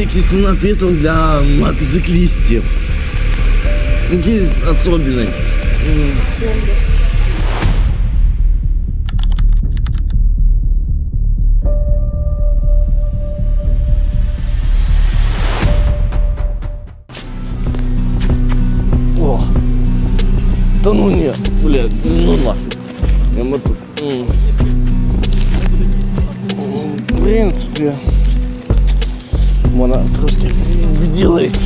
Якийсь напиток для мотоциклістів. Якийсь особливий. М. О! Та ну ні, блядь, ну нафиг. Я ми тут. м. М, В принципі, вона трошки відділить.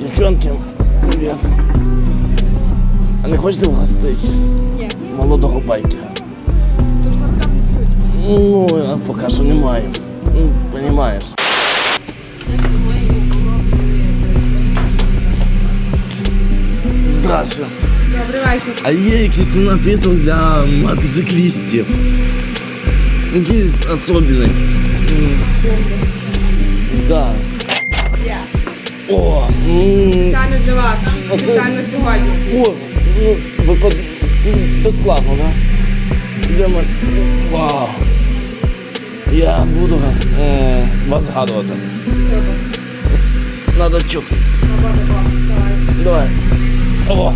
Дівчонки, привіт. А не хочете вгостити? Ні. Молодого байкера. Тут варкам не п'ють. Ну, а поки що немає. Ну, Понимаєш. Здрасте. Добрий вечір. А є якийсь напиток для мотоциклістів? Якийсь особливий. М, Да. Я. О, м, Спеціально для вас. Оце- Спеціально сьогодні. о, ну, випад... м, безплатно, да? Для мене. Вау. Я буду м, вас згадувати. Супер. Надо чокнутися. Свобода клас. Давай. Давай. О. О.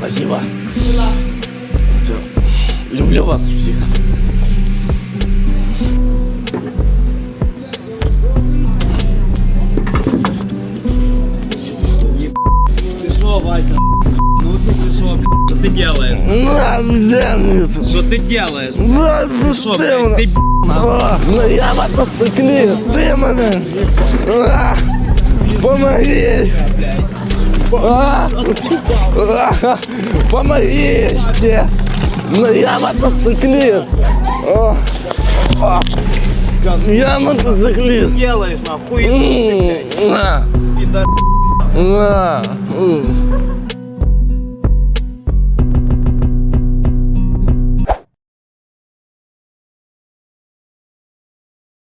Спасибо. Будь ласка. Все. Люблю вас всіх. Ты шо, Вася? Ну ты шо, блядь? Что ты делаешь? На, де мені це? Что ты делаешь? На, Шо, пусти блядь, мене. ты А, Ну я мотоцикліст. Пусти мене. А, Помоги. А, а, Помогите. Ну я мотоцикліст. А. Я мотоцикліст. делаешь, нахуй? На. На.